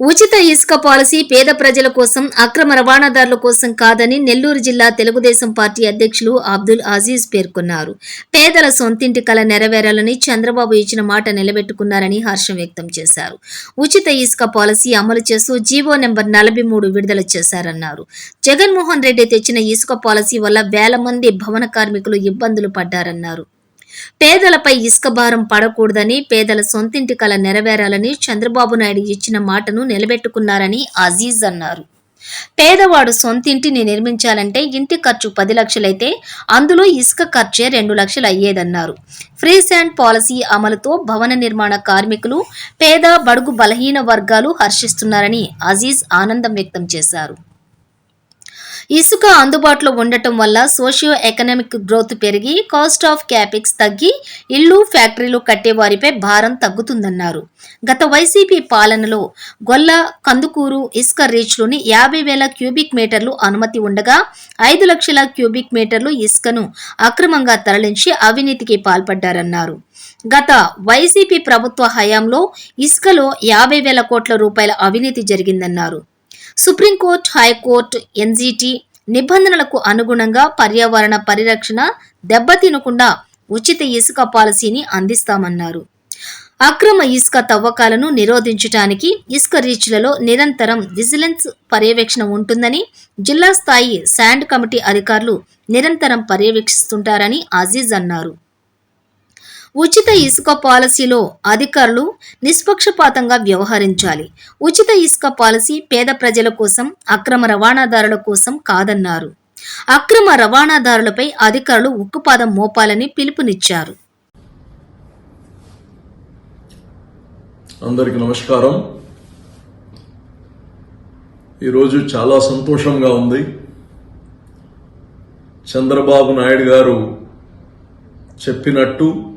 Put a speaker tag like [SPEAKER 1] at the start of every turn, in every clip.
[SPEAKER 1] ఉచిత ఇసుక పాలసీ పేద ప్రజల కోసం అక్రమ రవాణాదారుల కోసం కాదని నెల్లూరు జిల్లా తెలుగుదేశం పార్టీ అధ్యక్షులు అబ్దుల్ అజీజ్ పేర్కొన్నారు. పేదల సొంతింటి కల నెరవేరాలని చంద్రబాబు ఇచ్చిన మాట నిలబెట్టుకున్నారని హర్షం వ్యక్తం చేశారు. ఉచిత ఇసుక పాలసీ అమలు చేస్తూ జీవో నెంబర్ నలభై మూడు విడుదల చేశారన్నారు. జగన్మోహన్ రెడ్డి తెచ్చిన ఇసుక పాలసీ వల్ల వేల మంది భవన కార్మికులు ఇబ్బందులు పడ్డారన్నారు. పేదలపై ఇసుక భారం పడకూడదని పేదల సొంతింటి కల నెరవేరాలని చంద్రబాబు నాయుడు ఇచ్చిన మాటను నిలబెట్టుకున్నారని అజీజ్ అన్నారు. పేదవాడు సొంతింటిని నిర్మించాలంటే ఇంటి ఖర్చు పది లక్షలైతే అందులో ఇసుక ఖర్చే రెండు లక్షలు అయ్యేదన్నారు. ఫ్రీ శాండ్ పాలసీ అమలుతో భవన నిర్మాణ కార్మికులు పేద బడుగు బలహీన వర్గాలు హర్షిస్తున్నారని అజీజ్ ఆనందం వ్యక్తం చేశారు. ఇసుక అందుబాటులో ఉండటం వల్ల సోషియో ఎకనామిక్ గ్రోత్ పెరిగి కాస్ట్ ఆఫ్ క్యాపిక్స్ తగ్గి ఇళ్ళు ఫ్యాక్టరీలు కట్టేవారిపై భారం తగ్గుతుందన్నారు. గత వైసీపీ పాలనలో గొల్ల కందుకూరు ఇసుక రీచ్లోని యాభై వేల క్యూబిక్ మీటర్లు అనుమతి ఉండగా ఐదు లక్షల క్యూబిక్ మీటర్లు ఇసుకను అక్రమంగా తరలించి అవినీతికి పాల్పడ్డారన్నారు. గత వైసీపీ ప్రభుత్వ హయాంలో ఇసుకలో యాభై వేల కోట్ల రూపాయల అవినీతి జరిగిందన్నారు. సుప్రీంకోర్టు హైకోర్టు ఎన్జీటీ నిబంధనలకు అనుగుణంగా పర్యావరణ పరిరక్షణ దెబ్బతినకుండా ఉచిత ఇసుక పాలసీని అందిస్తామన్నారు. అక్రమ ఇసుక తవ్వకాలను నిరోధించడానికి ఇసుక రీచ్లలో నిరంతరం విజిలెన్స్ పర్యవేక్షణ ఉంటుందని జిల్లా స్థాయి శాండ్ కమిటీ అధికారులు నిరంతరం పర్యవేక్షిస్తుంటారని అజీజ్ అన్నారు. ఉచిత ఇసుక పాలసీలో అధికారులు నిష్పక్షపాతంగా వ్యవహరించాలి. ఉచిత ఇసుక పాలసీ పేద ప్రజల కోసం అక్రమ రవాణాదారుల కోసం కాదన్నారు. అక్రమ రవాణాదారులపై అధికారులు ఉక్కుపాదం మోపాలని పిలుపునిచ్చారు.
[SPEAKER 2] అందరికి నమస్కారం. ఈరోజు చాలా సంతోషంగా ఉంది. చంద్రబాబు నాయుడు గారు చెప్పినట్టు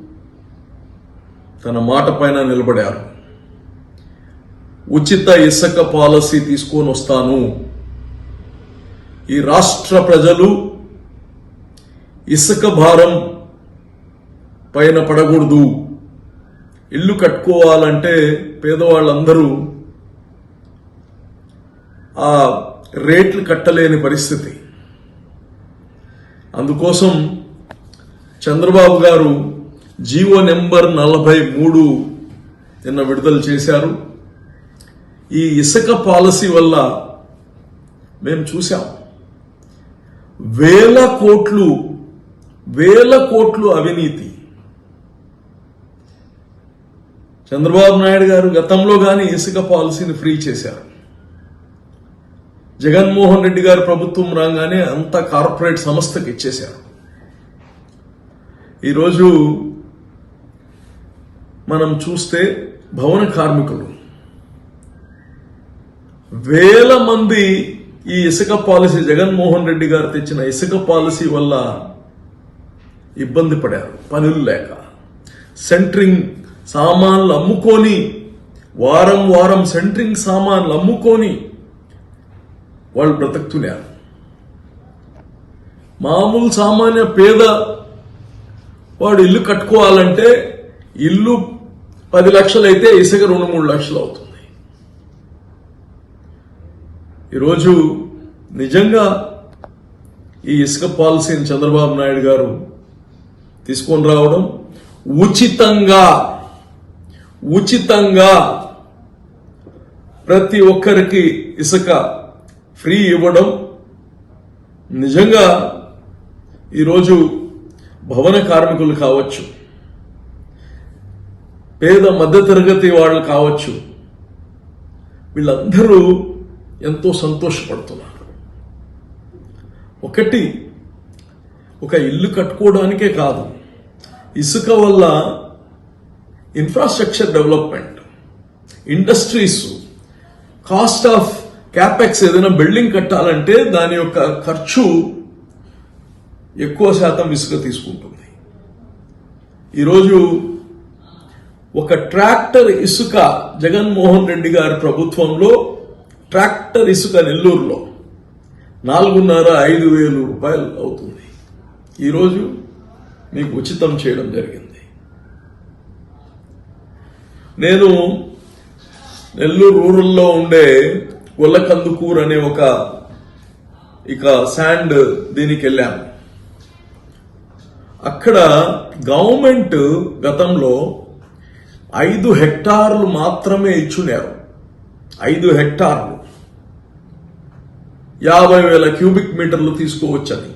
[SPEAKER 2] తన మాట పైన నిలబడారు. ఉచిత ఇసుక పాలసీ తీసుకొని వస్తాను. ఈ రాష్ట్ర ప్రజలు ఇసుక భారం పైన పడకూడదు. ఇల్లు కట్టుకోవాలంటే పేదవాళ్ళందరూ ఆ రేట్లు కట్టలేని పరిస్థితి. అందుకోసం చంద్రబాబు గారు జీవో నెంబర్ నలభై మూడు నిన్న విడుదల చేశారు. ఈ ఇసుక పాలసీ వల్ల మేము చూసాం వేల కోట్లు వేల కోట్లు అవినీతి. చంద్రబాబు నాయుడు గారు గతంలో కానీ ఇసుక పాలసీని ఫ్రీ చేశారు. జగన్మోహన్ రెడ్డి గారు ప్రభుత్వం రాగానే అంత కార్పొరేట్ సంస్థకి ఇచ్చేశారు. ఈరోజు మనం చూస్తే భవన కార్మికులు. వేల మంది ఈ ఇసుక పాలసీ జగన్మోహన్ రెడ్డి గారు తెచ్చిన ఇసుక పాలసీ వల్ల ఇబ్బంది పడారు పనులు లేక. సెంట్రింగ్ సామాన్లు అమ్ముకొని వారం వారం సెంట్రింగ్ సామాన్లు అమ్ముకొని వాళ్ళు బ్రతుకుతున్నారు మామూలు సామాన్య పేద వాడు ఇల్లు కట్టుకోవాలంటే ఇల్లు పది లక్షలైతే ఇసుక రెండు మూడు లక్షలు అవుతుంది. ఈరోజు నిజంగా ఈ ఇసుక పాలసీని చంద్రబాబు నాయుడు గారు తీసుకొని రావడం ఉచితంగా ఉచితంగా ప్రతి ఒక్కరికి ఇసుక ఫ్రీ ఇవ్వడం నిజంగా ఈరోజు భవన కార్మికులు కావచ్చు పేద మధ్యతరగతి వాళ్ళు కావచ్చు వీళ్ళందరూ ఎంతో సంతోషపడుతున్నారు. ఒకటి ఒక ఇల్లు కట్టుకోవడానికే కాదు ఇసుక వల్ల infrastructure development industries cost of capex ఏదైనా బిల్డింగ్ కట్టాలంటే దాని యొక్క ఖర్చు ఎక్కువ శాతం ఇసుక తీసుకుంటుంది. ఈరోజు ఒక ట్రాక్టర్ ఇసుక జగన్మోహన్ రెడ్డి గారి ప్రభుత్వంలో ట్రాక్టర్ ఇసుక నెల్లూరులో. నాలుగున్నర ఐదు వేలు రూపాయలు అవుతుంది. ఈరోజు మీకు ఉచితం చేయడం జరిగింది. నేను నెల్లూరు రూరల్లో ఉండే గొల్లకందుకూర్ అనే ఒక ఇక శాండ్ దీనికి వెళ్ళాను. అక్కడ గవర్నమెంట్ గతంలో ఐదు హెక్టార్లు మాత్రమే ఇచ్చున్నారు ఐదు హెక్టార్లు. యాభై వేల క్యూబిక్ మీటర్లు తీసుకోవచ్చని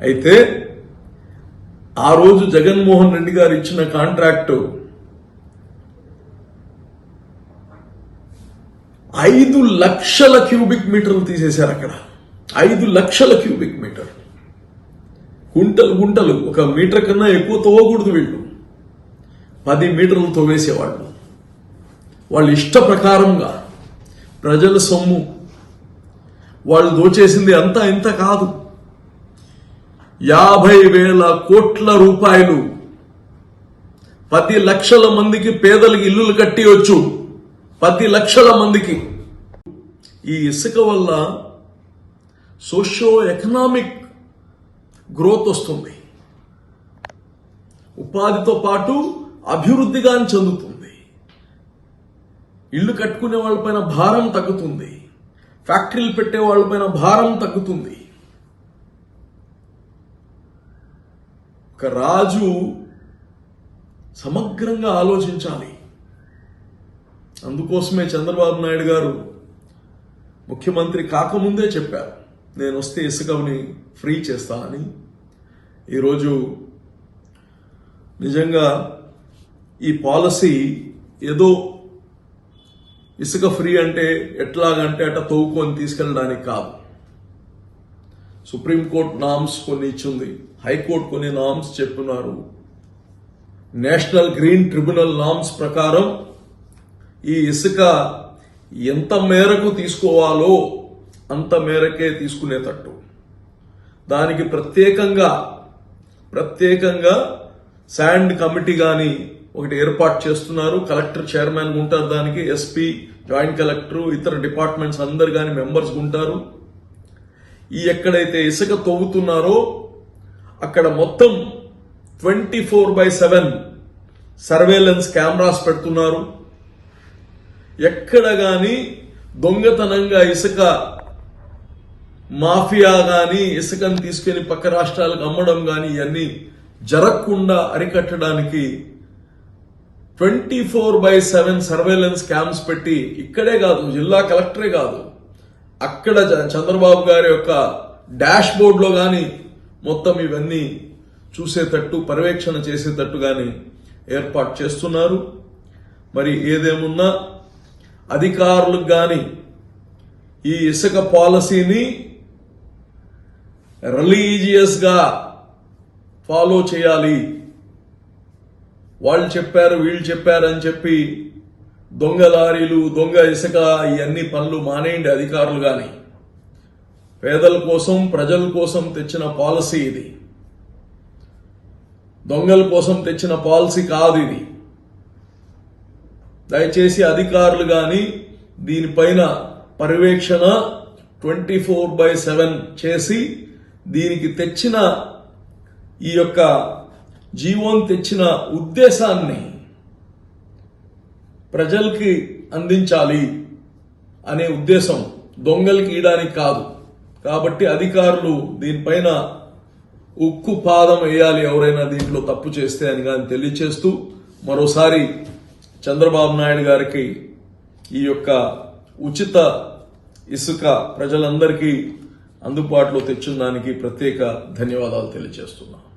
[SPEAKER 2] అయితే ఆ రోజు జగన్మోహన్ రెడ్డి గారు ఇచ్చిన కాంట్రాక్టు ఐదు లక్షల క్యూబిక్ మీటర్లు తీసేశారు అక్కడ. ఐదు లక్షల క్యూబిక్ మీటర్. గుంటలు గుంటలు. ఒక మీటర్ కన్నా ఎక్కువ తవ్వకూడదు వీళ్ళు. పది మీటర్లు తవ్వేసేవాళ్ళు వాళ్ళ ఇష్ట ప్రకారంగా ప్రజల సొమ్ము. వాళ్ళు దోచేసింది అంతా ఇంత కాదు. యాభై వేల కోట్ల రూపాయలు. పది లక్షల మందికి పేదలకు ఇల్లులు కట్టివచ్చు పది లక్షల మందికి. ఈ ఇసుక వల్ల సోషో ఎకనామిక్ గ్రోత్ వస్తుంది. ఉపాధితో పాటు అభివృద్ధిగా చెందుతుంది. ఇల్లు కట్టుకునే వాళ్ళపైన భారం తగ్గుతుంది. ఫ్యాక్టరీలు పెట్టే వాళ్ళపైన భారం తగ్గుతుంది. ఒక రాజు సమగ్రంగా ఆలోచించాలి. అందుకోసమే చంద్రబాబు నాయుడు గారు ముఖ్యమంత్రి కాకముందే చెప్పారు నేను వస్తే ఇసుకని ఫ్రీ చేస్తా అని. ఈరోజు నిజంగా ఈ పాలసీ ఏదో ఇసుక ఫ్రీ అంటే ఎట్లాగంటే అట్ట తవ్వుకొని తీసుకెళ్ళడానికి కాదు. సుప్రీంకోర్టు నామ్స్ కొన్ని ఇచ్చింది. హైకోర్టు కొన్ని నామ్స్ చెప్తున్నారు నేషనల్ గ్రీన్ ట్రిబ్యునల్ నామ్స్ ప్రకారం ఈ ఇసుక ఎంత మేరకు తీసుకోవాలో అంత మేరకే తీసుకునేటట్టు. దానికి ప్రత్యేకంగా ప్రత్యేకంగా శాండ్ కమిటీ కానీ ఒకటి ఏర్పాటు చేస్తున్నారు. కలెక్టర్ చైర్మన్ ఉంటారు దానికి ఎస్పీ జాయింట్ కలెక్టర్ ఇతర డిపార్ట్మెంట్స్ అందరు కానీ మెంబర్స్ ఉంటారు ఈ ఎక్కడైతే ఇసుక తవ్వుతున్నారో అక్కడ మొత్తం twenty four by seven surveillance cameras పెడుతున్నారు. ఎక్కడ కానీ దొంగతనంగా ఇసుక మాఫియా కానీ ఇసుకను తీసుకెళ్ళి పక్క రాష్ట్రాలకు అమ్మడం కానీ ఇవన్నీ జరగకుండా అరికట్టడానికి twenty four by seven surveillance camps పెట్టి ఇక్కడే కాదు జిల్లా కలెక్టరే కాదు అక్కడ చంద్రబాబు గారి యొక్క డాష్ బోర్డ్లో మొత్తం ఇవన్నీ చూసేటట్టు పర్యవేక్షణ చేసేటట్టు కానీ ఏర్పాటు చేస్తున్నారు. మరి ఏదేమున్నా అధికారులకు కానీ ఈ ఇసుక పాలసీని రిలీజియస్గా ఫాలో చేయాలి. వాళ్ళు చెప్పారు వీళ్ళు చెప్పారు అని చెప్పి దొంగ లారీలు దొంగ ఇసుక ఇవన్నీ పనులు మానేయండి అధికారులు కానీ పేదల కోసం ప్రజల కోసం తెచ్చిన పాలసీ ఇది. దొంగల కోసం తెచ్చిన పాలసీ కాదు ఇది. దయచేసి అధికారులు కానీ దీనిపైన పర్యవేక్షణ ట్వంటీ ఫోర్ బై సెవెన్ చేసి దీనికి తెచ్చిన ఈ యొక్క జీవోన్ తెచ్చిన ఉద్దేశాన్ని ప్రజలకి అందించాలి అనే ఉద్దేశం దొంగలకి ఇయడానికి కాదు. కాబట్టి అధికారులు దీనిపైన ఉక్కు పాదం వేయాలి ఎవరైనా దీంట్లో తప్పు చేస్తే అని కానీ తెలియచేస్తూ మరోసారి చంద్రబాబు నాయుడు గారికి ఈ యొక్క ఉచిత ఇసుక ప్రజలందరికీ అందుబాటులో తెచ్చిన దానికి ప్రత్యేక ధన్యవాదాలు తెలియజేస్తున్నాను